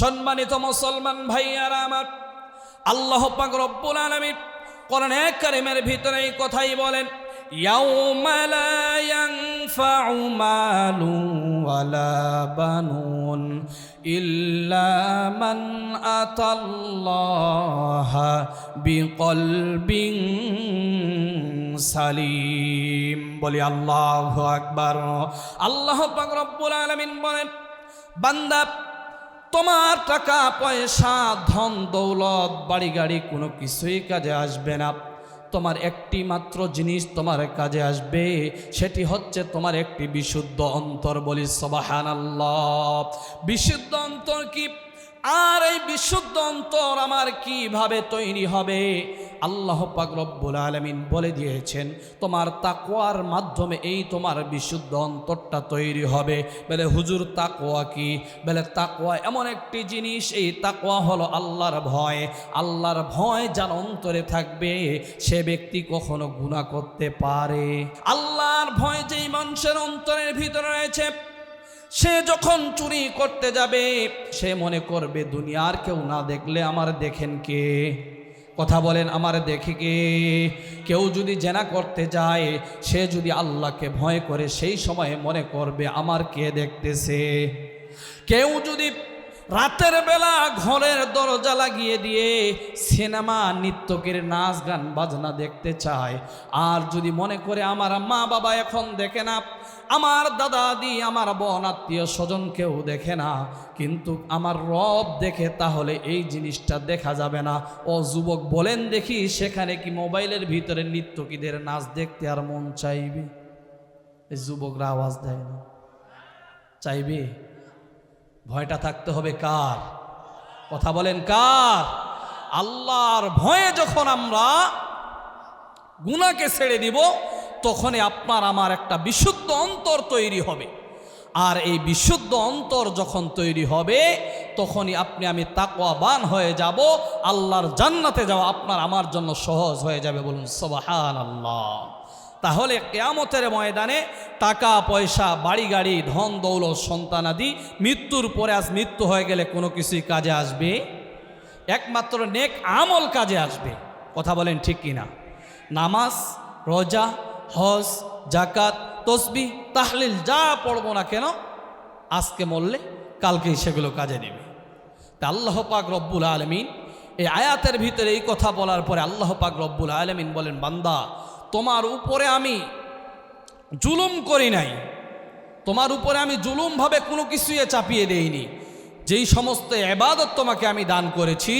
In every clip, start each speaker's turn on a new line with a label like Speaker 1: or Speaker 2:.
Speaker 1: সম্মানিত মুসলমান ভাইয়ারা আমার, আল্লাহ পাক রব্বুল আলামিন কোরআন কারিমের ভিতরে এই কথাই বলেন মালু বানুন ইল্লা মান আতাল্লাহা সালিম। বলি, আল্লাহু আকবার। আল্লাহ পাক রব্বুল আলামিন বলেন, বান্দা তোমার টাকা, পয়সা, ধন, দৌলত বাড়ি গাড়ি কোনো কিছুই কাজে আসবে না। তোমার একটি মাত্র জিনিস তোমার কাজে আসবে, সেটি হচ্ছে তোমার একটি বিশুদ্ধ অন্তর বলি সবাহান বিশুদ্ধ অন্তর কি? আর এই বিশুদ্ধ অন্তর আমার কীভাবে তৈরি হবে? আল্লাহ পাক রব্বুল আলমিন বলে দিয়েছেন, তোমার তাকোয়ার মাধ্যমে এই তোমার বিশুদ্ধ অন্তরটা তৈরি হবে। বলে, হুজুর তাকোয়া কি? বলে তাকোয়া এমন একটি জিনিস, এই তাকোয়া হলো আল্লাহর ভয়। আল্লাহর ভয় যার অন্তরে থাকবে, সে ব্যক্তি কখনো গুণা করতে পারে। আল্লাহর ভয় যেই মানুষের অন্তরের ভিতরে রয়েছে সে যখন চুরি করতে যাবে, সে মনে করবে, দুনিয়ার কেউ না দেখলে আমার দেখেন কে? কথা বলেন, আমার দেখে কে? কেউ যদি জেনা করতে যায়, সে যদি আল্লাহকে ভয় করে, সেই সময়ে মনে করবে, আমার কে দেখতেছে? কেউ যদি রাতের বেলা ঘরের দরজা লাগিয়ে দিয়ে সিনেমা, নৃত্যকের নাচ গান, বাজনা দেখতে চায়, আর যদি মনে করে, আমার মা বাবা এখন দেখে না আমার দাদা দি, আমার বোন, আত্মীয় স্বজন কেউ দেখে না। কিন্তু আমার রব দেখে তাহলে এই জিনিসটা দেখা যাবে না। ও যুবক বলেন দেখি, সেখানে কি মোবাইলের ভিতরে নৃত্যকীদের নাচ দেখতে আর মন চাইবে? এই যুবকরা আওয়াজ দেয় না। চাইবে? ভয়টা থাকতে হবে কার? কথা বলেন কার? আল্লাহর ভয়ে যখন আমরা গুনাকে ছেড়ে দিব, তখনই আপনার আমার একটা বিশুদ্ধ অন্তর তৈরি হবে। আর এই বিশুদ্ধ অন্তর যখন তৈরি হবে, তখনই আপনি, আমি তাকওয়াবান হয়ে যাব, আল্লাহর জান্নাতে যাওয়া আপনার, আমার জন্য সহজ হয়ে যাবে বলুন সবাহান আল্লাহ তাহলে কেয়ামতের ময়দানে টাকা, পয়সা, বাড়ি, গাড়ি, ধন, দৌলত সন্তানাদি মৃত্যুর পরে আজ মৃত্যু হয়ে গেলে কোনো কিছুই কাজে আসবে? একমাত্র নেক আমল কাজে আসবে। কথা বলেন ঠিক কিনা? নামাজ, রোজা, হজ জাকাত তসবি, তাহলিল যা পড়ব না কেন, আজকে মরলে কালকেই সেগুলো কাজে নেবে। তা আল্লাহ পাক রব্বুল আলমিন এই আয়াতের ভিতরে এই কথা বলার পরে আল্লাহ পাক রব্বুল আলমিন বলেন, বান্দা, তোমার উপরে আমি জুলুম করি নাই। তোমার উপরে আমি জুলুমভাবে কোনো কিছুই চাপিয়ে দেইনি। যেই সমস্ত এবাদত তোমাকে আমি দান করেছি,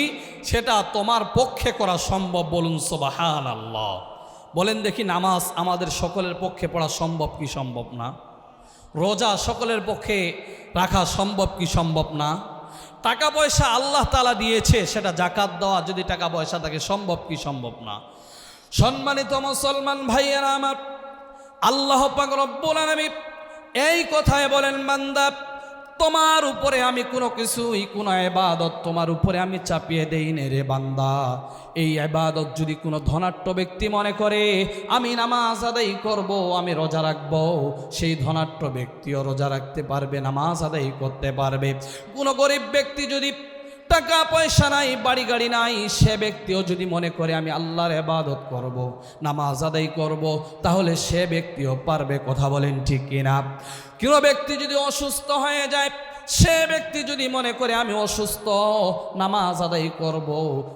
Speaker 1: সেটা তোমার পক্ষে করা সম্ভব বলুন সোবাহান আল্লাহ বলেন দেখি নামাজ আমাদের সকলের পক্ষে পড়া সম্ভব কি সম্ভব না? রোজা সকলের পক্ষে রাখা সম্ভব কি সম্ভব না? টাকা পয়সা আল্লাহ তালা দিয়েছে, সেটা জাকাত দেওয়া, যদি টাকা পয়সা থাকে সম্ভব কি সম্ভব না? সম্মানিত মুসলমান ভাইয়েরা আমার, আল্লাহ পাক রব্বুল আলামিন এই কথায় বলেন, বান্দা তোমার উপরে আমি কোনো কিছুই, কোনো এবাদত তোমার উপরে আমি চাপিয়ে দেই নে রে বান্দা। এই এবাদত যদি কোনো ধনাট্য ব্যক্তি মনে করে, আমি নামাজ আদায় করব, আমি রোজা রাখব, সেই ধনাট্য ব্যক্তিও রোজা রাখতে পারবে, নামাজ আদায় করতে পারবে। কোনো গরিব ব্যক্তি যদি টাকা পয়সা নাই, বাড়ি গাড়ি নাই, সে ব্যক্তিও যদি মনে করে আমি আল্লাহর এবাদত করব। নামাজ আদায় করব। তাহলে সে ব্যক্তিও পারবে কথা বলেন ঠিক কিনা কোনো ব্যক্তি যদি অসুস্থ হয়ে যায়, সে ব্যক্তি যদি মনে করে আমি অসুস্থ, নামাজ আদায় করব।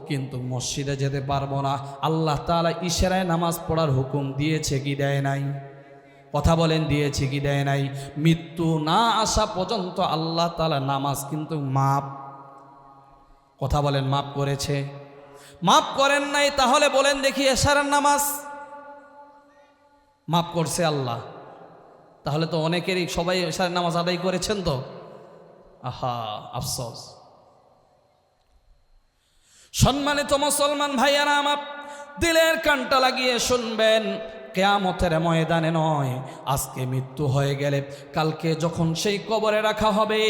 Speaker 1: কিন্তু মসজিদে যেতে পারব না আল্লাহ তালা ইশারায় নামাজ পড়ার হুকুম দিয়েছে কি দেয় নাই কথা বলেন, দিয়েছে কি দেয় নাই মৃত্যু না আসা পর্যন্ত আল্লাহ তালা নামাজ কিন্তু মাপ কথা বলেন, মাফ করেছে। মাফ করেন নাই, তাহলে বলেন দেখি এশারের নামাজ। মাফ করছে আল্লাহ। তাহলে তো অনেকেরই সবাই এশারের নামাজ আদায় করেছেন তো। আহা, আফসোস। সম্মানিত মুসলমান ভাইয়ারা, আমার দিলের কানটা লাগিয়ে শুনবেন। কেয়ামতের ময়দানে নয়, আজকে মৃত্যু হয়ে গেলে। কালকে যখন সেই কবরে রাখা হবে,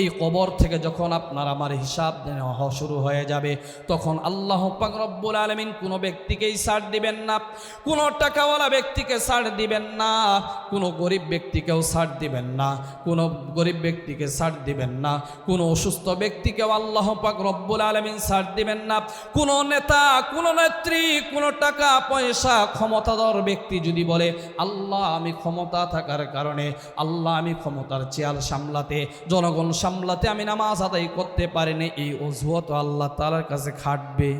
Speaker 1: এই কবর থেকে যখন আপনার আমার হিসাব নেওয়া শুরু হয়ে যাবে, তখন আল্লাহ পাক রব্বুল আলমিন কোনো ব্যক্তিকেই ছাড় দিবেন না, কোনো টাকাওয়ালা ব্যক্তিকে ছাড় দিবেন না, কোনো গরিব ব্যক্তিকেও ছাড় দিবেন না, কোনো গরিব ব্যক্তিকে ছাড় দিবেন না, কোনো অসুস্থ ব্যক্তিকেও আল্লাহ পাক রব্বুল আলমিন ছাড় দিবেন না, কোনো নেতা, কোনো নেত্রী, কোনো টাকা, পয়সা, ক্ষমতাধর ব্যক্তি যদি বলে, আল্লাহ, আমি ক্ষমতা থাকার কারণে, আল্লাহ, আমি ক্ষমতার চেয়াল সামলাতে, জনগণ সামলাতে আমি নামাজ আদায় করতে পারিনি, এই অজুহত আল্লাহ তালার কাছে খাটবে।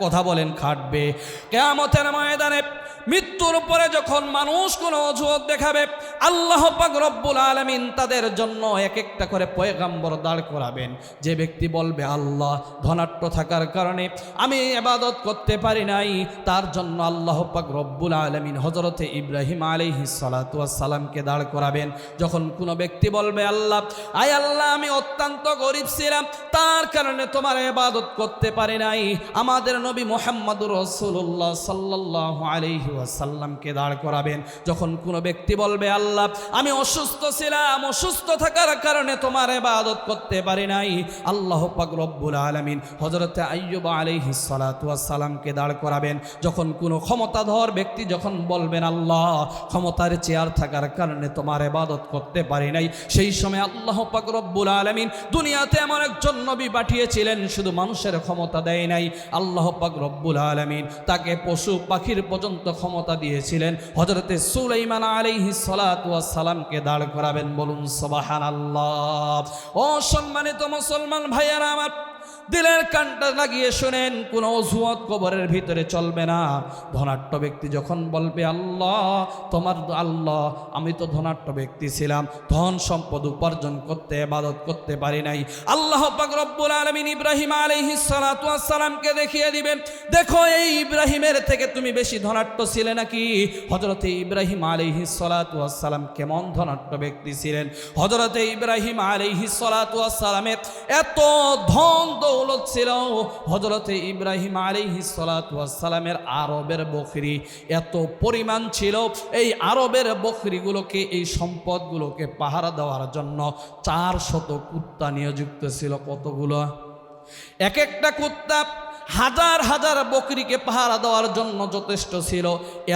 Speaker 1: কথা বলেন, খাটবে। কেয়ামতের ময়দানে মৃত্যুর পরে যখন মানুষ কোনো অজুহত দেখাবে, আল্লাহ পাক রব্বুল আলমিন তাদের জন্য এক একটা করে পয়গাম্বর দাঁড় করাবেন। যে ব্যক্তি বলবে, আল্লাহ ধনাট্য থাকার কারণে আমি এবাদত করতে পারি নাই। তার জন্য আল্লাহ পাক রব্বুল আলমিন হজরতে ইব্রাহিম আলিহি সালাতামকে দাঁড় করাবেন। যখন কোনো ব্যক্তি বলবে, আল্লাহ, আয় আল্লাহ, আমি অত্যন্ত গরিব ছিলাম, তার কারণে তোমার এবাদত করতে পারি নাই। আমাদের নবী মোহাম্মদুর রসুল্লাহ সাল্লাহ আলহি ওয়াসাল্লামকে দাঁড় করাবেন। যখন কোনো ব্যক্তি বলবে, আল্লাহ, আমি অসুস্থ ছিলাম, অসুস্থ থাকার কারণে তোমার এবাদত করতে পারি নাই। আল্লাহ পাক রব্বুল আলমিন হজরতে আইয়ুব আলহি সালাতামকে দাঁড় করাবেন। যখন কোনো ক্ষমতাধর ব্যক্তি যখন বলবেন, আল্লাহ, ক্ষমতার চেয়ার থাকার কারণে তোমার এবাদত করতে পারি নাই। সেই সময় আল্লাহ পাক রব্বুল আলমিন দুনিয়াতে এমন একজন নবী পাঠিয়েছিলেন, শুধু মানুষের ক্ষমতা দেয় নাই। আল্লাহ পাক রব্বুল আলমিন তাকে পশু পাখির পর্যন্ত ক্ষমতা দিয়েছিলেন হজরতে সুলাইমান আলাইহি সালামকে দাঁড় করাবেন। বলুন সবাহান আল্লাহ ও সম্মানিত মুসলমান ভাইয়ারা আমার দিলের কানটা লাগিয়ে শোনেন, কোন অজুয়াত কবরের ভিতরে চলবে না। ধনাট্য ব্যক্তি যখন বলবে, আল্লাহ, তোমার আল্লাহ, আমি তো ধনাট্য ব্যক্তি ছিলাম। ধন সম্পদ উপার্জন করতে এবাদত করতে পারি নাই। আল্লাহ পাক রব্বুল আলমিন ইব্রাহিম আলহি সালাতামকে দেখিয়ে দিবেন, দেখো, এই ইব্রাহিমের থেকে তুমি বেশি ধনাট্য ছিলে নাকি? হজরতে ইব্রাহিম আলহি সালাতাম কেমন ধনাট্য ব্যক্তি ছিলেন? হজরতে ইব্রাহিম আলহি সালাতামের এত ধন দৌলত ছিল হজরতে ইব্রাহিম আলী সালাতামের আরবের বকরি। এত পরিমাণ ছিল এই আরবের বকরিগুলোকে, এই সম্পদগুলোকে পাহারা দেওয়ার জন্য চার শত কুত্তা নিয়োজিত ছিল কতগুলো? এক একটা কুত্তা হাজার হাজার বকরিকে পাহারা দেওয়ার জন্য যথেষ্ট ছিল,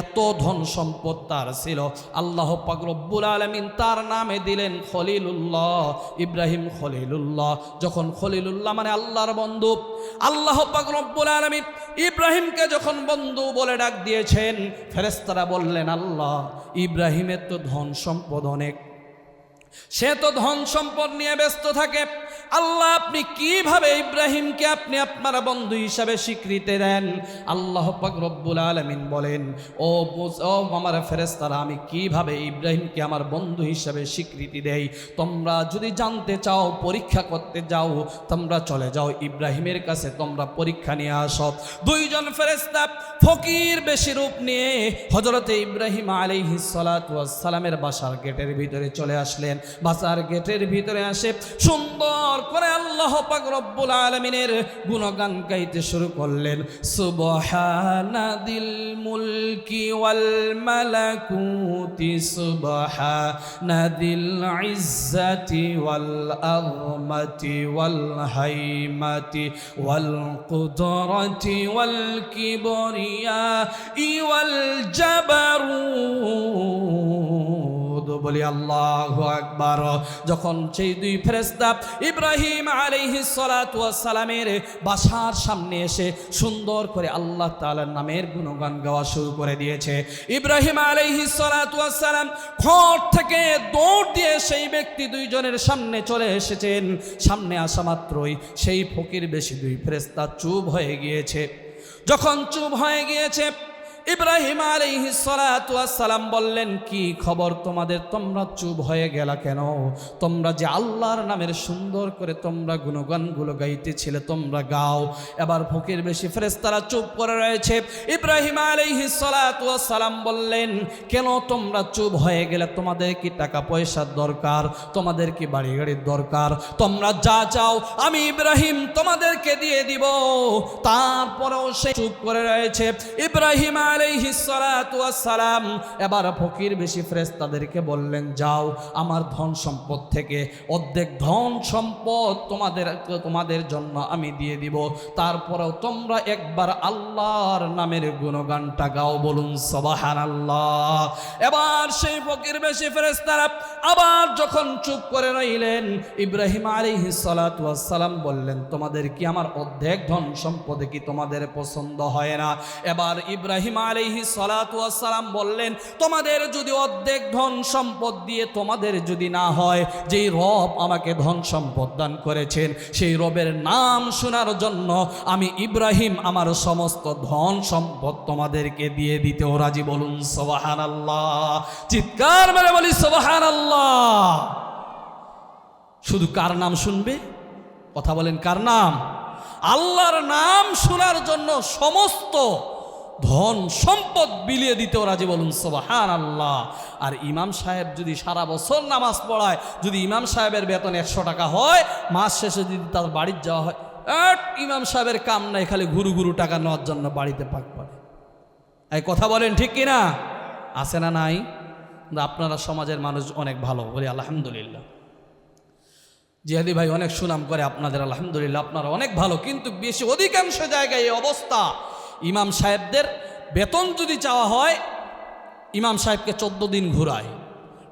Speaker 1: এত ধন সম্পদ তার ছিল। আল্লাহ পাক রব্বুল আলমিন তার নামে দিলেন খলিলুল্লাহ, ইব্রাহিম খলিলুল্লাহ। যখন খলিলুল্লাহ মানে আল্লাহর বন্ধু, আল্লাহ পাক রব্বুল আলমিন ইব্রাহিমকে যখন বন্ধু বলে ডাক দিয়েছেন ফেরেস্তারা বললেন, আল্লাহ, ইব্রাহিমের তো ধন সম্পদ অনেক। সে তো ধন সম্পদ নিয়ে ব্যস্ত থাকে আল্লাহ, আপনি কীভাবে ইব্রাহিমকে আপনি আপনার বন্ধু হিসাবে স্বীকৃতি দেন? আল্লাহ রব্বুল আলমিন বলেন, ও ও আমার ফেরেস্তারা আমি কীভাবে ইব্রাহিমকে আমার বন্ধু হিসাবে স্বীকৃতি দেই? তোমরা যদি জানতে চাও, পরীক্ষা করতে যাও, তোমরা চলে যাও ইব্রাহিমের কাছে, তোমরা পরীক্ষা নিয়ে আসো। দুইজন ফেরেস্তা ফকির বেশি রূপ নিয়ে হজরতে ইব্রাহিম আলাইহি সালামের বাসার গেটের ভিতরে চলে আসলেন। বাসার গেটের ভিতরে আসে সুন্দর করে আল্লাহ পাক রব্বুল আলমিনের গুণগান গাইতে শুরু করলেন, সুবহানাদিল মুলকি ওয়াল মালাকুতি সুবহানাদিল ইজ্জাতি ওয়াল আযমাতি ওয়াল হাইমাতি ওয়াল কুদরতি ওয়াল কিবরিয়া ওয়াল জাবারুদ বলি, আল্লাহ আকবার। যখন সেই দুই ফেরেস্তা ইব্রাহিম আলাইহি সালাতু সালামের বাসার সামনে এসে সুন্দর করে আল্লাহ তাআলার নামের গুণগান গাওয়া শুরু করে দিয়েছে। ইব্রাহিম আলাইহি সালাতু সালাম ঘর থেকে দৌড় দিয়ে সেই ব্যক্তি দুইজনের সামনে চলে এসেছেন। সামনে আসা মাত্রই সেই ফকির বেশি দুই ফেরেস্তা চুপ হয়ে গিয়েছে। যখন চুপ হয়ে গিয়েছে ইব্রাহিম আলাইহি সালাম বললেন, কি খবর তোমাদের? তোমরা চুপ হয়ে গেলা কেন? তোমরা যে আল্লাহর নামের সুন্দর করে তোমরা গুণগানগুলো গাইতেছিলে, তোমরা গাও। এবার ফকির বেশি ফেরেস্তারা চুপ করে রয়েছে। ইব্রাহিম আলাইহি সালাম বললেন, কেন তোমরা চুপ হয়ে গেলে? তোমাদের কি টাকা পয়সার দরকার? তোমাদের কি বাড়ি গাড়ির দরকার? তোমরা যা চাও, আমি ইব্রাহিম তোমাদেরকে দিয়ে দিব। তারপরেও সে চুপ করে রয়েছে। ইব্রাহিম সালাম এবার ফকির বেশি ফেরেশতাদেরকে বললেন, যাও, আমার ধন সম্পদ থেকে অর্ধেক ধন সম্পদ তোমাদের তোমাদের জন্য আমি দিয়ে দিব। তারপরেও তোমরা একবার আল্লাহর নামের গুণগানটা গাও বলুন সবাহান আল্লাহ এবার সেই ফকির বেশি ফেরেস্তারা আবার যখন চুপ করে রইলেন, ইব্রাহিম আলী সালাম বললেন, তোমাদের কি আমার অর্ধেক ধন সম্পদে কি তোমাদের পছন্দ হয় না? এবার ইব্রাহিম আলী সালাম বললেন, তোমাদের যদি অর্ধেক ধন সম্পদ দিয়ে তোমাদের যদি না হয়, যেই রব আমাকে ধন সম্পদ দান করেছেন, সেই রবের নাম শোনার জন্য আমি ইব্রাহিম আমার সমস্ত ধন সম্পদ তোমাদেরকে দিয়ে দিতেও রাজি। বলুন সোবাহান আল্লাহ চিৎকার মেরে বলি সোবাহান আল্লাহ শুধু কার নাম শুনবে? কথা বলেন, কার নাম? আল্লাহর নাম শোনার জন্য সমস্ত ধন সম্পদ বিলিয়ে দিতেও রাজি বলুন সোবাহান আল্লাহ আর ইমাম সাহেব যদি সারা বছর নামাজ পড়ায়, যদি ইমাম সাহেবের বেতন একশো টাকা হয়, মাস শেষে যদি তার বাড়ির যাওয়া হয় ইমাম সাহেবের কাম নাই, খালি গুরু ঘুরু টাকা নেওয়ার জন্য বাড়িতে পাক পড়ে। এই কথা বলেন ঠিক কিনা আছে না নাই? আপনারা সমাজের মানুষ অনেক ভালো, বলি আলহামদুলিল্লাহ। জিহাদি ভাই অনেক সুনাম করে আপনাদের, আলহামদুলিল্লাহ, আপনারা অনেক ভালো, কিন্তু বেশি অধিকাংশ জায়গায় এই অবস্থা। ইমাম সাহেবদের বেতন যদি চাওয়া হয়, ইমাম সাহেবকে চোদ্দ দিন ঘুরায়।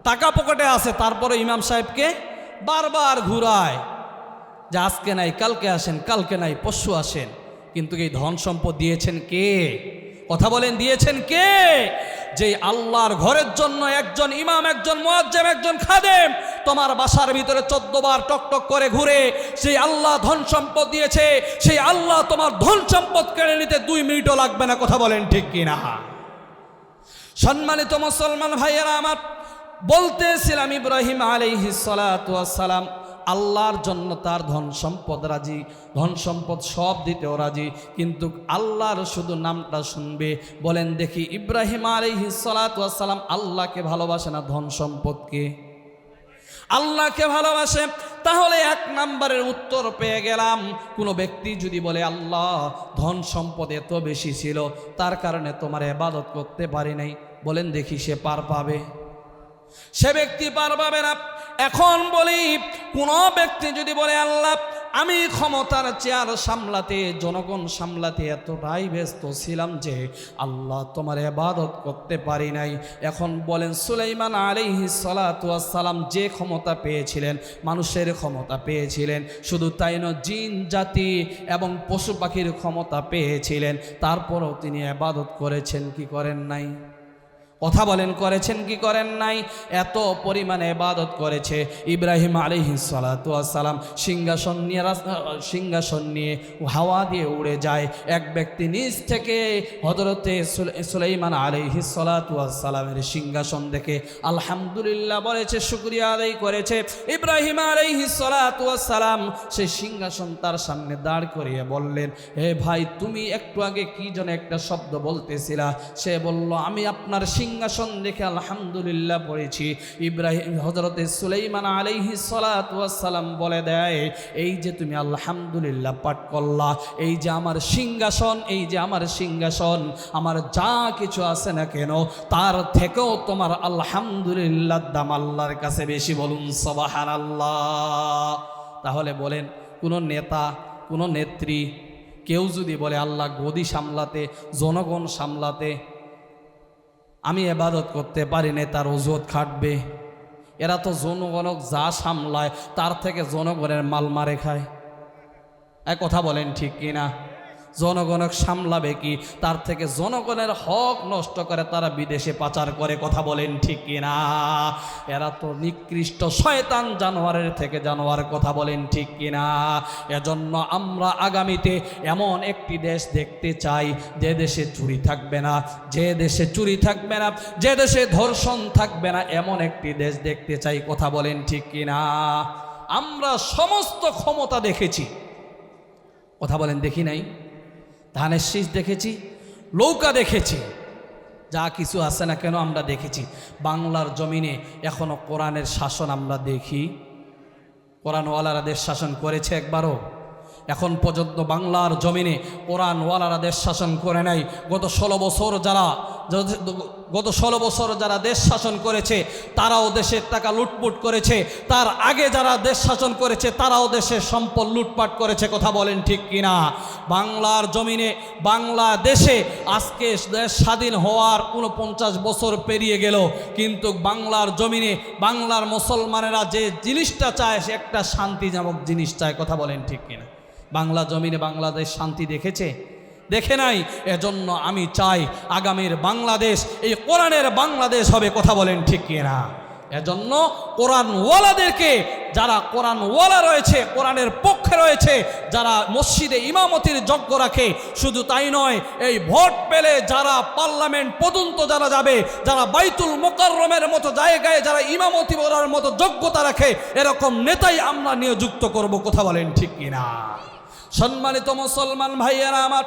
Speaker 1: টাকা পকেটে আসে তারপরে ইমাম সাহেবকে বারবার ঘুরায় যে আজকে নাই, কালকে আসেন, কালকে নাই, পরশু আসেন। কিন্তু এই ধন সম্পদ দিয়েছেন কে? কথা বলেন, দিয়েছেন কে? যে আল্লাহর ঘরের জন্য একজন ইমাম, একজন মোয়াজ্জেম, একজন খাদেম, তোমার বাসার ভিতরে চোদ্দ বার টকটক করে ঘুরে সেই আল্লাহ ধন সম্পদ দিয়েছে, সেই আল্লাহ তোমার ধন সম্পদ কেড়ে নিতে দুই মিনিটও লাগবে না, কথা বলেন ঠিক কিনা? সম্মানিত মুসলমান ভাইয়েরা, আমার বলতেছিলাম ইব্রাহিম আলাইহিস সালাম আল্লাহর জন্য তার ধন সম্পদ রাজি। ধন সম্পদ সব দিতেও রাজি। কিন্তু আল্লাহর শুধু নামটা শুনবে। বলেন দেখি, ইব্রাহিম আলাইহিস সালাম আল্লাহকে ভালোবাসে না ধন সম্পদকে? আল্লাহকে ভালোবাসে। তাহলে এক নাম্বারের উত্তর পেয়ে গেলাম। কোনো ব্যক্তি যদি বলে, আল্লাহ, ধন সম্পদ এত বেশি ছিল, তার কারণে তোমার এবাদত করতে পারি নাই। বলেন দেখি সে পার পাবে। সে ব্যক্তি পার পাবে না। এখন বলি, কোনো ব্যক্তি যদি বলে, আল্লাহ, আমি ক্ষমতার চেয়ার সামলাতে, জনগণ সামলাতে এতটাই ব্যস্ত ছিলাম যে আল্লাহ তোমার এবাদত করতে পারি নাই। এখন বলেন, সুলাইমান আলিহি সালাম যে ক্ষমতা পেয়েছিলেন, মানুষের ক্ষমতা পেয়েছিলেন, শুধু তাই নয়, জিন, জাতি এবং পশু পাখির ক্ষমতা পেয়েছিলেন। তারপরও তিনি এবাদত করেছেন, কি করেন নাই? কথা বলেন, করেছেন কি করেন নাই? এত পরিমাণে ইবাদত করেছে ইব্রাহিম সালাম সিংহাসন নিয়ে সিংহাসন নিয়ে হাওয়া দিয়ে উড়ে যায়। এক ব্যক্তি নিজ থেকে হজরতে সুলাইমান সালামের সিংহাসন দেখে আলহামদুলিল্লাহ বলেছে, শুক্রিয়া আদায় করেছে। ইব্রাহিম আলিহি সালাম সেই সিংহাসন তার সামনে দাঁড় করিয়ে বললেন, হে ভাই, তুমি একটু আগে কি যেন একটা শব্দ বলতেছিলা? সে বলল, আমি আপনার সিংহাসন দেখে আলহামদুলিল্লাহ পড়েছি। ইব্রাহিম হজরতে সুলাইমান আলাইহি সালাম বলে দেয়, এই যে তুমি আলহামদুলিল্লাহ পাঠ করলা, এই যে আমার সিংহাসন, এই যে আমার সিংহাসন, আমার যা কিছু আছে না কেন, তার থেকেও তোমার আলহামদুলিল্লাহ দাম আল্লাহর কাছে বেশি বলুন সবাহান আল্লাহ তাহলে বলেন, কোনো নেতা, কোনো নেত্রী, কেউ যদি বলে, আল্লাহ গদি সামলাতে, জনগণ সামলাতে আমি এবাদত করতে পারি না তার ওজত খাটবে। এরা তো জনগণক যা সামলায়, তার থেকে জনগণের মাল মারে খায়। এক কথা বলেন ঠিক কিনা? জনগণক সামলাবে কি? তার থেকে জনগণের হক নষ্ট করে তারা বিদেশে পাচার করে, কথা বলেন ঠিক কিনা এরা তো নিকৃষ্ট শয়তান জানোয়ারের থেকে জানোয়ার, কথা বলেন ঠিক কিনা এজন্য আমরা আগামীতে এমন একটি দেশ দেখতে চাই, যে দেশে চুরি থাকবে না, যে দেশে চুরি থাকবে না, যে দেশে ধর্ষণ থাকবে না, এমন একটি দেশ দেখতে চাই, কথা বলেন ঠিক কিনা আমরা সমস্ত ক্ষমতা দেখেছি। কথা বলেন দেখি নাই? ধানের শীষ দেখেছি লৌকা দেখেছি। যা কিছু আছে না কেন আমরা দেখেছি। বাংলার জমিনে এখনও কোরআনের শাসন আমরা দেখি। কোরআনওয়ালারা দেশ শাসন করেছে একবারও। এখন পর্যন্ত বাংলার জমিনে কোরআনওয়ালারা দেশ শাসন করে নাই। গত ষোলো বছর যারা গত ষোলো বছর যারা দেশ শাসন করেছে, তারাও দেশের টাকা লুটপুট করেছে। তার আগে যারা দেশ শাসন করেছে, তারাও দেশের সম্পদ লুটপাট করেছে, কথা বলেন ঠিক কিনা? বাংলার জমিনে বাংলাদেশে আজকে দেশ স্বাধীন হওয়ার উনপঞ্চাশ বছর পেরিয়ে গেল, কিন্তু বাংলার জমিনে বাংলার মুসলমানেরা যে জিনিসটা চায়, সে একটা শান্তি জিনিস চায়, কথা বলেন ঠিক কিনা? বাংলা জমিনে বাংলাদেশ শান্তি দেখেছে? দেখে নাই, এজন্য আমি চাই আগামীর বাংলাদেশ, এই কোরআনের বাংলাদেশ হবে, কথা বলেন ঠিক কিনা? এজন্য কোরআনওয়ালাদেরকে, যারা কোরআনওয়ালা রয়েছে, কোরআনের পক্ষে রয়েছে, যারা মসজিদে ইমামতির যজ্ঞ রাখে, শুধু তাই নয়, এই ভোট পেলে যারা পার্লামেন্ট পর্যন্ত যারা যাবে, যারা বাইতুল মোকাররমের মতো জায়গায় যারা ইমামতি করার মতো যোগ্যতা রাখে, এরকম নেতাই আমরা নিয়োযুক্ত করব, কথা বলেন ঠিক কিনা? সম্মানিত মুসলমান ভাইয়েরা আমার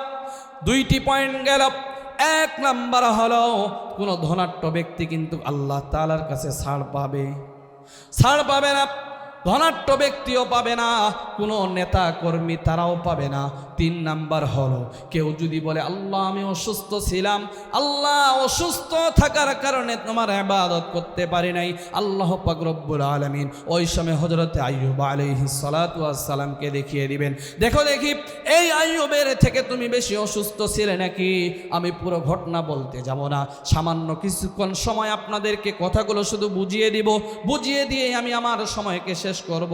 Speaker 1: দুইটি পয়েন্ট গেল। এক নাম্বার হলো, কোনো ধনাট্য ব্যক্তি কিন্তু আল্লাহ তালার কাছে ছাড় পাবে। ছাড় পাবে না। ধনাট্য ব্যক্তিও পাবে না, কোনো নেতা কর্মী তারাও পাবে না। তিন নাম্বার হলো, কেউ যদি বলে, আল্লাহ, আমি অসুস্থ ছিলাম। আল্লাহ, অসুস্থ থাকার কারণে তোমার আবাদত করতে পারি নাই। আল্লাহ পাকরব্বুল আলমিন ওই সময় হজরতে আইয়ুব আলহি সালাতামকে দেখিয়ে দিবেন। দেখো দেখি, এই আইয়ুবের থেকে তুমি বেশি অসুস্থ ছিলে নাকি? আমি পুরো ঘটনা বলতে যাব না। সামান্য কিছুক্ষণ সময় আপনাদেরকে কথাগুলো শুধু বুঝিয়ে দিব। বুঝিয়ে দিয়ে আমি আমার সময়কে শেষ করব।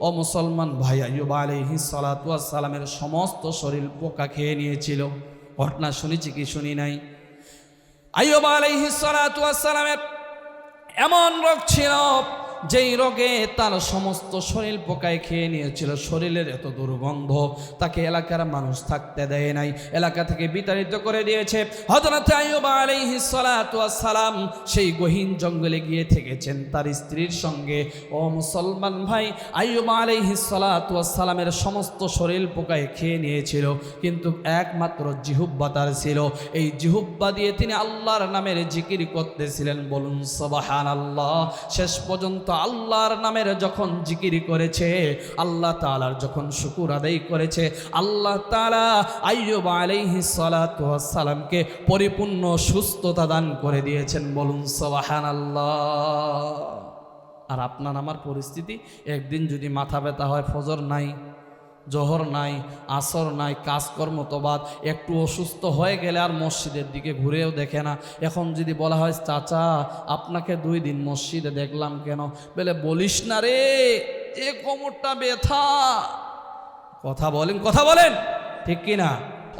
Speaker 1: ও মুসলমান ভাই আইয়ুব আলহি সালাতামের সমস্ত শরীর পোকা খেয়ে নিয়েছিল। ঘটনা শুনেছি কি শুনি নাই? আইয়ুব আলহি সালাতামের এমন রোগ ছিল যেই রোগে তার সমস্ত শরীর পোকায় খেয়ে নিয়েছিল। শরীরের এত দুর্গন্ধ, তাকে এলাকার মানুষ থাকতে দেয় নাই। এলাকা থেকে বিতাড়িত করে দিয়েছে। হজরত সালাম সেই গহীন জঙ্গলে গিয়ে থেকেছেন। তার স্ত্রীর সঙ্গে, ও মুসলমান ভাই, আইয়ুব আলাইহিস সালাতু সালামের সমস্ত শরীর পোকায় খেয়ে নিয়েছিল, কিন্তু একমাত্র জিহুব্বা তার ছিল। এই জিহুব্বা দিয়ে তিনি আল্লাহর নামের জিকির করতেছিলেন। বলুন সবাহান আল্লাহ শেষ পর্যন্ত আল্লাহর নামের যখন জিকির করেছে, আল্লাহ তালার যখন শুকুর আদায় করেছে, আল্লাহ তালা আইয়ুব আলাইহি সালাতামকে পরিপূর্ণ সুস্থতা দান করে দিয়েছেন। বলুন সবাহান আল্লাহ আর আপনার আমার পরিস্থিতি, একদিন যদি মাথা ব্যথা হয়, ফজর নাই। জহর নাই, আসর নাই, কাজকর্ম তো বাদ। একটু অসুস্থ হয়ে গেলে আর মসজিদের দিকে ঘুরেও দেখে না। এখন যদি বলা হয়, চাচা, আপনাকে দুই দিন মসজিদে দেখলাম কেন? বলে, বলিস না রে, এ কোমরটা ব্যথা। কথা বলেন কথা বলেন। ঠিক কি না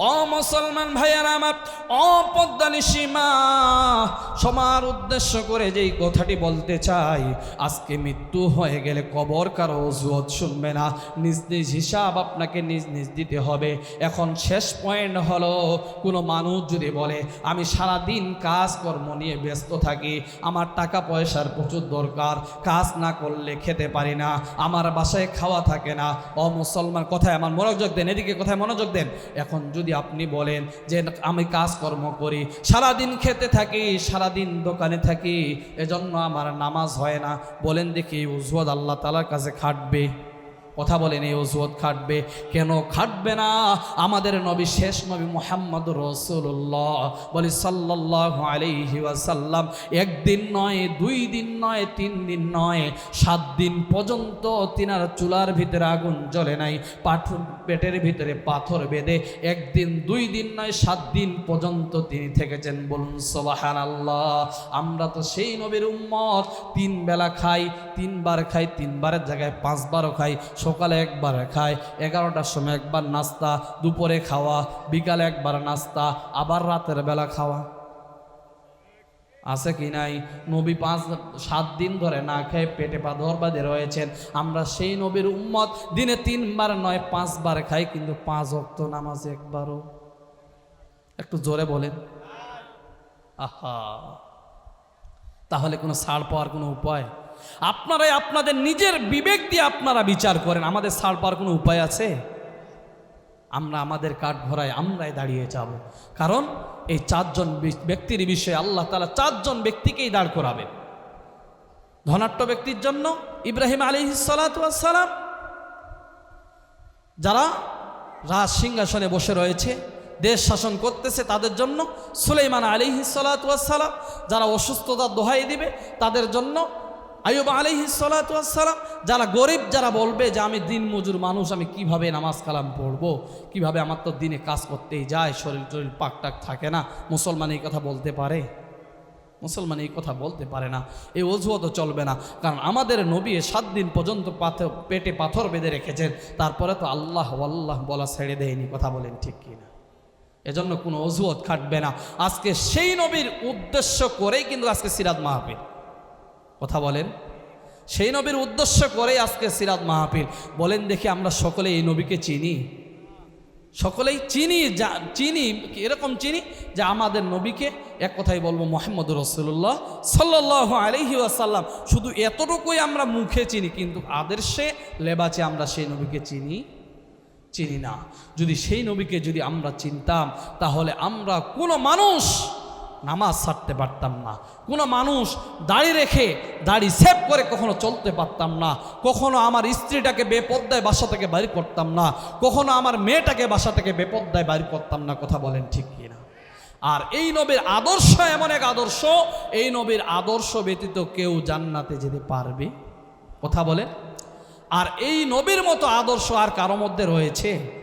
Speaker 1: অ মুসলমান ভাইয়ারা আমার অপদ্দানি সীমা সমার উদ্দেশ্য করে যেই কথাটি বলতে চাই, আজকে মৃত্যু হয়ে গেলে কবর কারও অজুয়ত শুনবে না। নিজ নিজ হিসাব আপনাকে নিজ নিজ দিতে হবে। এখন শেষ পয়েন্ট হলো, কোনো মানুষ যদি বলে, আমি সারা দিন কাজকর্ম নিয়ে ব্যস্ত থাকি, আমার টাকা পয়সার প্রচুর দরকার, কাজ না করলে খেতে পারি না, আমার বাসায় খাওয়া থাকে না। অ মুসলমান, কথায় আমার মনোযোগ দেন, এদিকে কথায় মনোযোগ দেন। এখন যদি আপনি বলেন যে আমি কাজকর্ম করি, সারাদিন খেতে থাকি, সারাদিন দোকানে থাকি, এজন্য আমার নামাজ হয় না, বলেন দেখি উজওয়াদ আল্লাহ তালার কাছে খাটবে। কথা বলেন এই অজুয়ত খাটবে। কেন খাটবে না? আমাদের নবী, শেষ নবী মোহাম্মদ রসুল্লাহ বলি সাল্লাহ আলাইহি ওয়াসাল্লাম, একদিন নয়, দুই দিন নয়, তিন দিন নয়, সাত দিন পর্যন্ত তিনার চুলার ভিতরে আগুন জ্বলে নাই, পাথর, পেটের ভিতরে পাথর বেঁধে একদিন, দুই দিন নয়, সাত দিন পর্যন্ত তিনি থেকেছেন। বলুন সোবাহান আল্লাহ আমরা তো সেই নবীর উম্মত, তিন বেলা খাই, তিনবার খাই, তিনবারের জায়গায় পাঁচবারও খাই। সকালে একবার খায়, এগারোটার সময় একবার নাস্তা, দুপুরে খাওয়া, বিকালে একবার নাস্তা, আবার রাতের বেলা খাওয়া। আছে কি নাই? নবী পাঁচ, সাত দিন ধরে না খেয়ে পেটে পাথর বাঁধে রয়েছেন। আমরা সেই নবীর উম্মত, দিনে তিনবার নয়, পাঁচবার খাই, কিন্তু পাঁচ অক্ত নামাজ একবারও। একটু জোরে বলেন। আহা! তাহলে কোনো ছাড় পাওয়ার কোনো উপায়? আপনারাই আপনাদের নিজের বিবেক দিয়ে আপনারা বিচার করেন। আমাদের পাওয়ার কোনো উপায় আছে? আমরা আমাদের কাঠ ভরায় আমরাই দাঁড়িয়ে যাব। কারণ এই চারজন ব্যক্তির বিষয়ে আল্লাহ তালা চারজন ব্যক্তিকেই দাঁড় করাবেন। ধনাট্য ব্যক্তির জন্য ইব্রাহিম আলী সালাম যারা রাজ সিংহাসনে বসে রয়েছে, দেশ শাসন করতেছে, তাদের জন্য সুলাইমান আলী সালাম যারা অসুস্থতা দোহাই দিবে, তাদের জন্য আয়ুব আলিহি সালাম যারা গরিব, যারা বলবে যে আমি দিন মজুর মানুষ, আমি কীভাবে নামাজ কালাম পড়ব? কীভাবে আমার তো দিনে কাজ করতেই যায়, শরীর টরীর পাক টাক থাকে না? মুসলমান এই কথা বলতে পারে? মুসলমান এই কথা বলতে পারে না। এই অজুহাত চলবে না। কারণ আমাদের নবী সাত দিন পর্যন্ত পাথর পেটে পাথর বেঁধে রেখেছেন। তারপরে তো আল্লাহ আল্লাহ বলা ছেড়ে দেয়নি, কথা বলেন ঠিক কিনা? এজন্য কোনো অজুহাত খাটবে না। আজকে সেই নবীর উদ্দেশ্য করেই কিন্তু আজকে সিরাত মাহফিল। কথা বলেন। সেই নবীর উদ্দেশ্য করেই আজকে সিরাত মাহফিল। বলেন দেখি আমরা সকলে এই নবীকে চিনি? সকলেই চিনি, যা, চিনি এরকম চিনি যে আমাদের নবীকে এক কথাই বলব মোহাম্মদ রসুল্লাহ সাল্লাহ আলহি আসাল্লাম শুধু এতটুকুই আমরা মুখে চিনি, কিন্তু আদর্শে লেবাচে আমরা সেই নবীকে চিনি চিনি না। যদি সেই নবীকে যদি আমরা চিনতাম, তাহলে আমরা কোনো মানুষ নামাজ ছাড়তে পারতাম না। কোনো মানুষ দাড়ি রেখে দাড়ি সেভ করে কখনো চলতে পারতাম না। কখনো আমার স্ত্রীটাকে বেপদ্দায় বাসা থেকে বাড়ি করতাম না। কখনো আমার মেয়েটাকে বাসা থেকে বেপদ্দায় বাড়ি করতাম না, কথা বলেন ঠিক কিনা? আর এই নবীর আদর্শ এমন এক আদর্শ, এই নবীর আদর্শ ব্যতীত কেউ জান্নাতে যেতে পারবে? কথা বলেন। আর এই নবীর মতো আদর্শ আর কারও মধ্যে রয়েছে?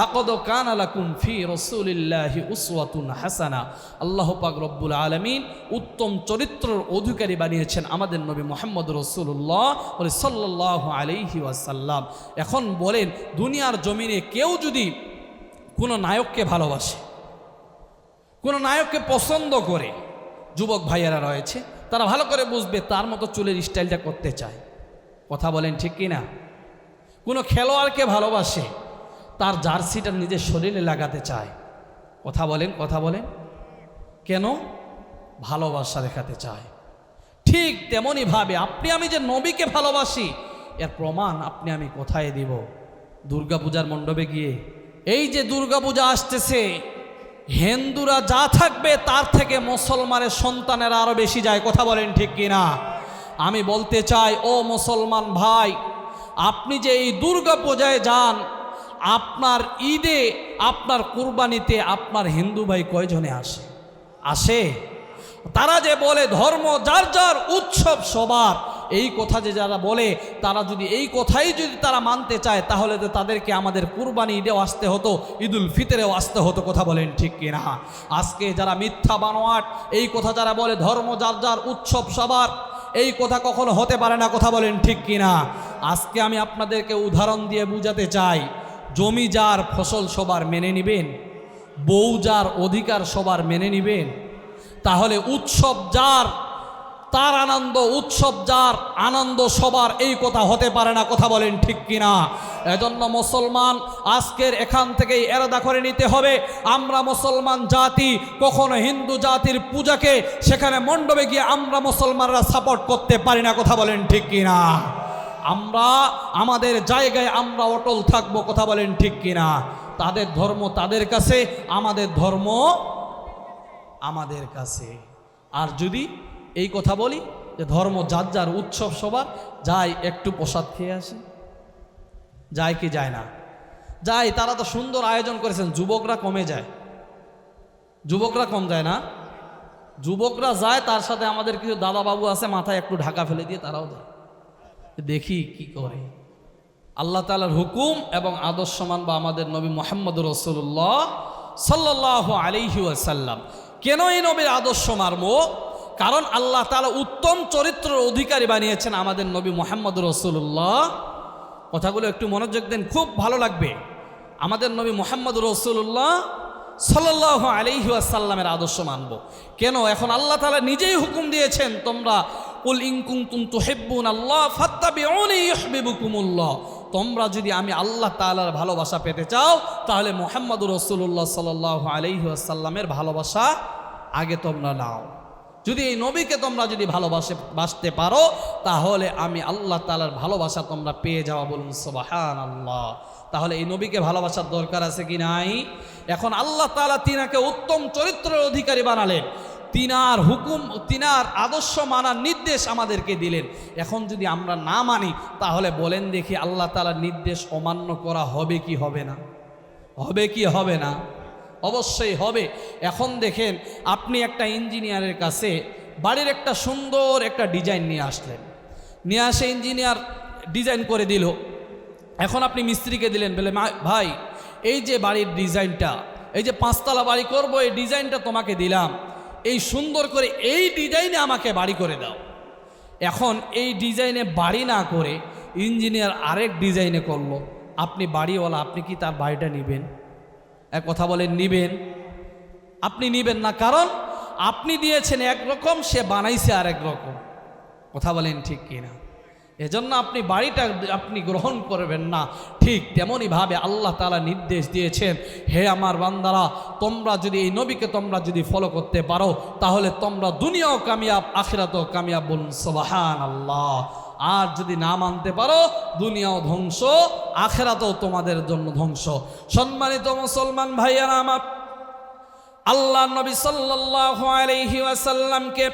Speaker 1: লাকদ কান আলাকুম ফি রসুলিল্লাহি উসওয়াতুন হাসানা। আল্লাহ পাক রব্বুল আলমিন উত্তম চরিত্রর অধিকারী বানিয়েছেন আমাদের নবী মোহাম্মদ রসুল্লাহ বলে সাল্লাহ আলাইহি ওয়াসাল্লাম। এখন বলেন, দুনিয়ার জমিনে কেউ যদি কোনো নায়ককে ভালোবাসে, কোনো নায়ককে পছন্দ করে, যুবক ভাইয়েরা রয়েছে, তারা ভালো করে বুঝবে তার মতো চুলের স্টাইলটা করতে চায়। কথা বলেন ঠিক কি না কোনো খেলোয়াড়কে ভালোবাসে তার জার্সিটা নিজের শরীরে লাগাতে চায়। কথা বলেন কথা বলেন। কেন? ভালোবাসা দেখাতে চায়। ঠিক তেমনইভাবে আপনি আমি যে নবীকে ভালোবাসি, এর প্রমাণ আপনি আমি কোথায় দিব? দুর্গাপূজার মণ্ডপে গিয়ে, এই যে দুর্গাপূজা আসতেছে, হিন্দুরা যা থাকবে তার থেকে মুসলমানের সন্তানেরা আরও বেশি যায়। কথা বলেন ঠিক কিনা? আমি বলতে চাই, ও মুসলমান ভাই, আপনি যে এই দুর্গা পূজায় যান আপনার ঈদে, আপনার কুরবানিতে আপনার হিন্দু ভাই কয়জনে আসে? আসে? তারা যে বলে ধর্ম, যার যার উৎসব সবার, এই কথা যে যারা বলে, তারা যদি এই কথাই যদি তারা মানতে চায়, তাহলে তো তাদেরকে আমাদের কুরবানি ঈদেও আসতে হতো, ঈদুল ফিতরেও আসতে হতো, কথা বলেন ঠিক কিনা? আজকে যারা মিথ্যা বানোয়াট, এই কথা যারা বলে ধর্ম, যার যার উৎসব সবার, এই কথা কখনো হতে পারে না, কথা বলেন ঠিক কিনা? আজকে আমি আপনাদেরকে উদাহরণ দিয়ে বুঝাতে চাই জমি যার ফসল সবার মেনে নিবেন বউ যার অধিকার সবার মেনে নিবেন। তাহলে উৎসব যার, তার আনন্দ, উৎসব যার, আনন্দ সবার, এই কথা হতে পারে না, কথা বলেন ঠিক কিনা? এজন্য মুসলমান, আজকের এখান থেকেই এরাদা করে নিতে হবে। আমরা মুসলমান জাতি, কখনো হিন্দু জাতির পূজাকে সেখানে মণ্ডপে গিয়ে আমরা মুসলমানরা সাপোর্ট করতে পারি না, কথা বলেন ঠিক কিনা? আমরা আমাদের জায়গায় আমরা অটল থাকব, কথা বলেন ঠিক কিনা? তাদের ধর্ম তাদের কাছে, আমাদের ধর্ম আমাদের কাছে। আর যদি এই কথা বলি, যে ধর্ম যার যার উৎসব সবার, যাই একটু প্রসাদ খেয়ে আসি, যায় কি যায় না? যায়, তারা তো সুন্দর আয়োজন করেছেন, যুবকরা কমে যায়। যুবকরা কম যায় না? যুবকরা যায়, তার সাথে আমাদের কিছু দাদা বাবু আছে, মাথায় একটু ঢাকা ফেলে দিয়ে তারাও যায়। দেখি কি করে। আল্লাহ তালার হুকুম এবং আদর্শ মানবা আমাদের নবী মোহাম্মদ রসুল্লাহ সাল্লাহ আলিহি আসাল্লাম কেন এই নবীর আদর্শ মারব কারণ আল্লাহ তালা উত্তম চরিত্রের অধিকারী বানিয়েছেন আমাদের নবী মোহাম্মদ রসুল্লাহ কথাগুলো একটু মনোযোগ দেন, খুব ভালো লাগবে। আমাদের নবী মোহাম্মদ রসুল্লাহ সাল্লাহ আলিহি আসাল্লামের আদর্শ মানব। কেন? এখন আল্লাহ তালা নিজেই হুকুম দিয়েছেন, তোমরা উল ইংকুম তুম তো হেব্বুন আল্লাহ ফাত্তাবিউনিবুকুমুল্লাহ তোমরা যদি আমি আল্লাহ তালার ভালোবাসা পেতে চাও, তাহলে মোহাম্মদ রসুল্লাহ সাল আলহি আসাল্লামের ভালোবাসা আগে তোমরা নাও। যদি এই নবীকে তোমরা যদি ভালোবাসে, বাসতে পারো, তাহলে আমি আল্লাহ তালার ভালোবাসা তোমরা পেয়ে যাওয়া বলুন সবাহান আল্লাহ তাহলে এই নবীকে ভালোবাসার দরকার আছে কি নাই? এখন আল্লাহ তালা তিনাকে উত্তম চরিত্রের অধিকারী বানালেন। তিনার হুকুম, তিনার আদর্শ মানার নির্দেশ আমাদেরকে দিলেন। এখন যদি আমরা না মানি, তাহলে বলেন দেখি আল্লাহ তালার নির্দেশ অমান্য করা হবে কি হবে না? হবে কি হবে না? অবশ্যই হবে। এখন দেখেন, আপনি একটা ইঞ্জিনিয়ারের কাছে বাড়ির একটা সুন্দর একটা ডিজাইন নিয়ে আসলেন। নিয়ে আসে ইঞ্জিনিয়ার ডিজাইন করে দিল। এখন আপনি মিস্ত্রিকে দিলেন বলে "মা- ভাই, এই যে বাড়ির ডিজাইনটা, এই যে পাঁচতলা বাড়ি করব, এই ডিজাইনটা তোমাকে দিলাম। এই সুন্দর করে এই ডিজাইনে আমাকে বাড়ি করে দাও। এখন এই ডিজাইনে বাড়ি না করে ইঞ্জিনিয়ার আরেক ডিজাইনে করল। আপনি বাড়িওয়ালা, আপনি কি তার বাড়িটা নেবেন? এক কথা বলেন, নিবেন। আপনি নিবেন না, কারণ আপনি দিয়েছেন একরকম, সে বানাইছে আরেক রকম। কথা বলেন ঠিক কিনা? এজন্য আপনি বাড়িটা আপনি গ্রহণ করবেন না। ঠিক তেমনইভাবে আল্লাহ তালা নির্দেশ দিয়েছেন, হে আমার বান্দারা, তোমরা যদি এই নবীকে তোমরা যদি ফলো করতে পারো, তাহলে তোমরা দুনিয়াও কামিয়াব, আখিরাতও কামিয়াব বলুন সবাহান আল্লাহ আর যদি না মানতে পারো, দুনিয়াও ধ্বংস, আখেরাতেও তোমাদের জন্য ধ্বংস। সম্মানিত মুসলমান ভাইয়ারা আমার, আল্লাহ নবী সাল্লাল্লাহু আলাইহি ওয়াসাল্লামকে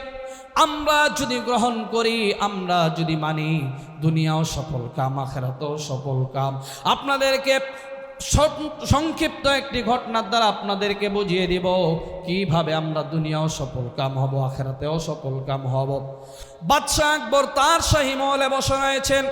Speaker 1: আমরা যদি গ্রহণ করি, আমরা যদি মানি, দুনিয়াও সফল কাম, আখেরাতেও সফল কাম। আপনাদেরকে সংক্ষিপ্ত একটি ঘটনার দ্বারা আপনাদেরকে বুঝিয়ে দিব, কীভাবে আমরা দুনিয়াও সফল কাম হব, আখেরাতেও সফল কাম হব। বাদশাহ আকবর তার শাহী মহলে বসে রয়েছেন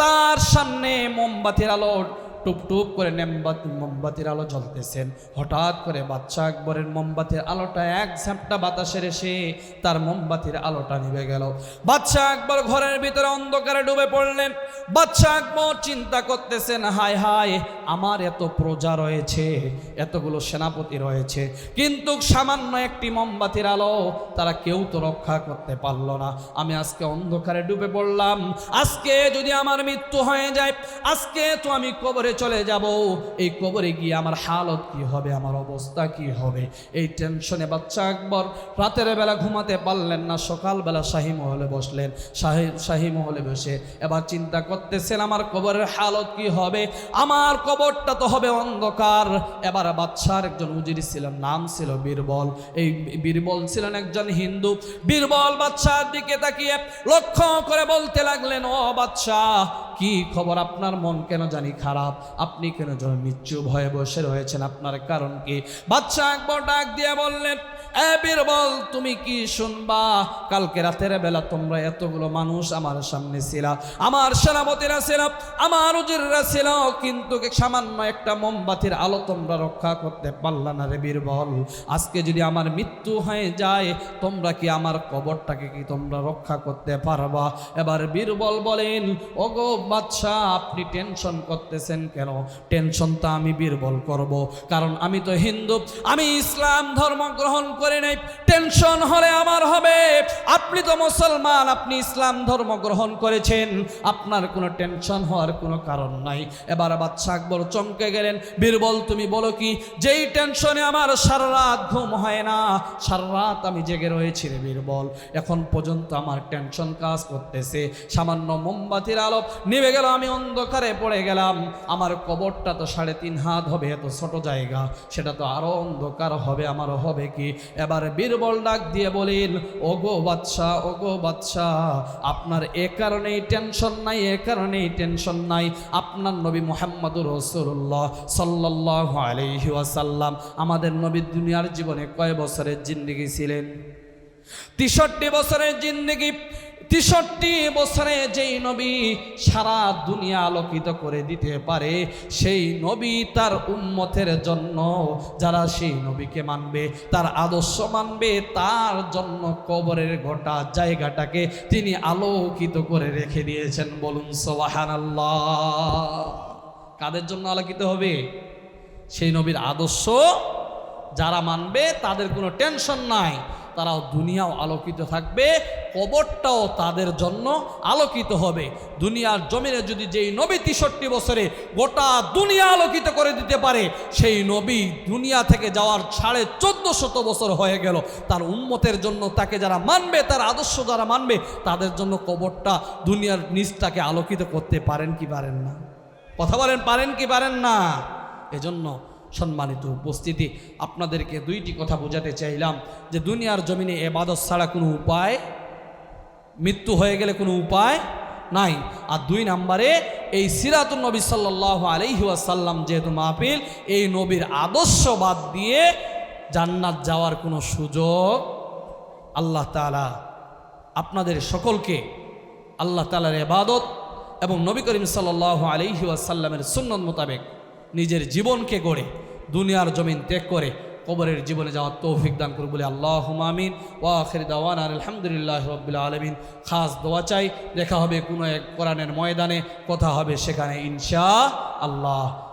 Speaker 1: তার সামনে মোমবাতির আলো টুপ টুপ করে নেমবাতি মোমবাতির আলো জ্বলতেছেন। হঠাৎ করে বাচ্চা আকবরের মোমবাতির আলোটা এক ঝাপটা বাতাসের এসে তার মোমবাতির আলোটা নিভে গেল। বাচ্চা আকবর ঘরের ভিতরে অন্ধকারে ডুবে পড়লেন। বাচ্চা আকবর চিন্তা করতেছেন, হায় হায়, আমার এত প্রজা রয়েছে, এতগুলো সেনাপতি রয়েছে, কিন্তু সামান্য একটি মোমবাতির আলো তারা কেউ তো রক্ষা করতে পারল না। আমি আজকে অন্ধকারে ডুবে পড়লাম। আজকে যদি আমার মৃত্যু হয়ে যায়, আজকে তো আমি কবরে চলে যাব। এই কবরে গিয়ে আমার হালত কি হবে, আমার অবস্থা কি হবে? এই টেনশনে বাচ্চা আকবর রাতের বেলা ঘুমাতে পারলেন না, সকালবেলা শাহী মহলে বসলেন। শাহী শাহী মহলে বসে এবার চিন্তা করতেছেন, আমার কবরের হালত কি হবে? আমার কবরটা তো হবে অন্ধকার। এবার বাচ্চার একজন উজির ছিলেন, নাম ছিল বীরবল। এই বীরবল ছিলেন একজন হিন্দু। বীরবল বাচ্চার দিকে তাকিয়ে লক্ষ্য করে বলতে লাগলেন, ও বাচ্চা কি খবর? আপনার মন কেন জানি খারাপ। আপনি কেন যেন মৃত্যু ভয়ে বসে রয়েছেন? আপনার কারণ কি? বাচ্চা একবার ডাক দিয়ে বললেন বীরবল, তুমি কি শুনবা? কালকে রাতের বেলা তোমরা এতগুলো মানুষ আমার সামনে ছিল। আমার সেনাপতিরা ছিল, আমার উজিররা ছিল, কিন্তু সামান্য একটা মোমবাতির আলো তোমরা রক্ষা করতে পারলা না রে বীরবল। আজকে যদি আমার মৃত্যু হয়ে যায়, তোমরা কি আমার কবরটাকে কি তোমরা রক্ষা করতে পারবা? এবার বীরবল বলেন, ওগো বাচ্চা আপনি টেনশন করতেছেন কেন? টেনশন তো আমি বীরবল করব। কারণ আমি তো হিন্দু, আমি ইসলাম ধর্ম গ্রহণ করে নাই। টেনশন হলে আমার হবে। আপনি তো মুসলমান, আপনি ইসলাম ধর্ম গ্রহণ করেছেন। আপনার কোনো টেনশন হওয়ার কোনো কারণ নাই। এবার বাচ্চা আকবর চমকে গেলেন, বীরবল তুমি বলো কি, যেই টেনশনে আমার সারা রাত ঘুম হয় না, সারা রাত আমি জেগে রয়েছি রে বীরবল। এখন পর্যন্ত আমার টেনশন কাজ করতেছে। সামান্য মোমবাতির আলো নিভে গেল আমি অন্ধকারে পড়ে গেলাম। আমার কবরটা তো সাড়ে তিন হাত হবে, এত ছোট জায়গা। সেটা তো আরও অন্ধকার হবে, আমারও হবে কি? এবার বীরবল ডাক দিয়ে বলেন ওগো বাচ্চা ওগো বাচ্চা আপনার এ কারণেই টেনশন নাই, এ কারণেই টেনশন নাই। আপনার নবী মোহাম্মদুর রসুল্লাহ সাল্লাহ আলহি ওয়াসাল্লাম আমাদের নবী দুনিয়ার জীবনে কয় বছরের জিন্দিগি ছিলেন? তেষট্টি বছরের জিন্দিগি তেষট্টি বছরে যেই নবী সারা দুনিয়া আলোকিত করে দিতে পারে, সেই নবী তার উম্মতের জন্য, যারা সেই নবীকে মানবে, তার আদর্শ মানবে, তার জন্য কবরের গোটা জায়গাটাকে তিনি আলোকিত করে রেখে দিয়েছেন। বলুন সোবাহান কাদের জন্য আলোকিত হবে? সেই নবীর আদর্শ যারা মানবে, তাদের কোনো টেনশন নাই। তারাও দুনিয়াও আলোকিত থাকবে, কবরটাও তাদের জন্য আলোকিত হবে। দুনিয়ার জমিনে যদি যেই নবী তেষট্টি বছরে গোটা দুনিয়া আলোকিত করে দিতে পারে, সেই নবী দুনিয়া থেকে যাওয়ার সাড়ে চোদ্দ শত বছর হয়ে গেল। তার উন্মতের জন্য তাকে যারা মানবে, তার আদর্শ যারা মানবে, তাদের জন্য কবরটা দুনিয়ার নিচটাকে আলোকিত করতে পারেন কি পারেন না? কথা বলেন, পারেন কি পারেন না? এজন্য সম্মানিত উপস্থিতি। আপনাদেরকে দুইটি কথা বোঝাতে চাইলাম যে দুনিয়ার জমিনে এবাদত ছাড়া কোনো উপায়, মৃত্যু হয়ে গেলে কোনো উপায় নাই। আর দুই নাম্বারে, এই সিরাতুল নবী সাল্লাহ আলহি আসাল্লাম যেহেতু মাহফিল, এই নবীর আদর্শ বাদ দিয়ে জান্নাত যাওয়ার কোনো সুযোগ আল্লাহ তালা আপনাদের সকলকে, আল্লাহ তালার এবাদত এবং নবী করিম সাল্লাহ আলহি আসাল্লামের সুন্নত মোতাবেক নিজের জীবনকে গড়ে, দুনিয়ার জমিন ত্যাগ করে, কবরের জীবনে যাওয়ার তৌফিক দান করুন বলে আল্লাহ আমিন। ওয়াখির দাওয়ান আলহামদুলিল্লাহ রবিল্লা আলমিন। খাস দোয়া চাই, দেখা হবে কোনো এক কোরআনের ময়দানে, কথা হবে সেখানে ইনশা আল্লাহ